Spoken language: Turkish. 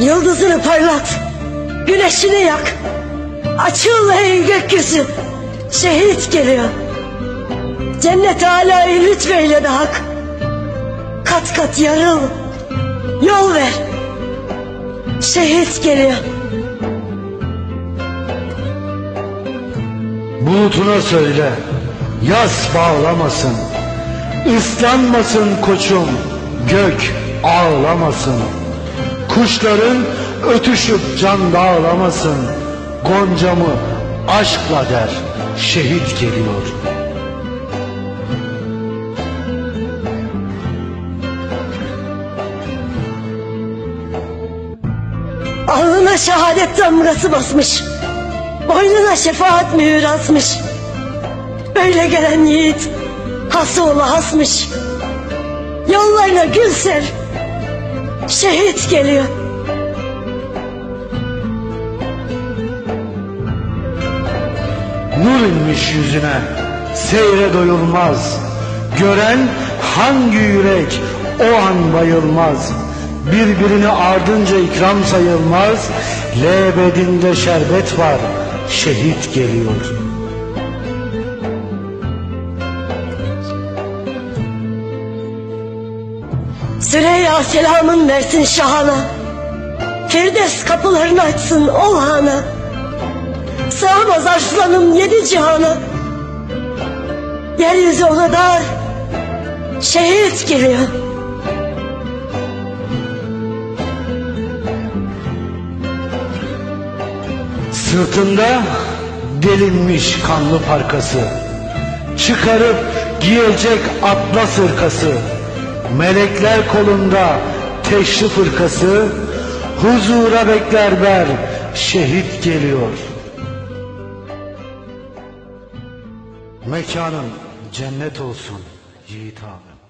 Yıldızını parlat, güneşini yak. Açıl ey gökyüzü, şehit geliyor. Cennet alâyı lütfeyle de hak. Kat kat yarıl, yol ver. Şehit geliyor. Bulutuna söyle, yaz bağlamasın. Islanmasın koçum, gök ağlamasın. Kuşların ötüşüp can dağlamasın. Goncamı aşkla der, şehit geliyor. Alnına şehadet damgası basmış. Boynuna şefaat mühür asmış. Böyle gelen yiğit hası ola hasmış. Yollarına gül ser. Şehit geliyor. Nur inmiş yüzüne, seyre doyulmaz. Gören hangi yürek o an bayılmaz. Birbirini ardınca ikram sayılmaz. Lebedinde şerbet var, şehit geliyor. Süreyya selamın versin şahana. Firdevs kapılarını açsın ol hana. Sığamaz arslanım yedi cihana. Yeryüzü ona dar. Şehit geliyor. Sırtında delinmiş kanlı parkası. Çıkarıp giyecek atlas ırkası. Melekler kolunda teşrif fırkası. Huzura bekler ber şehit geliyor. Mekanın cennet olsun yiğit abi.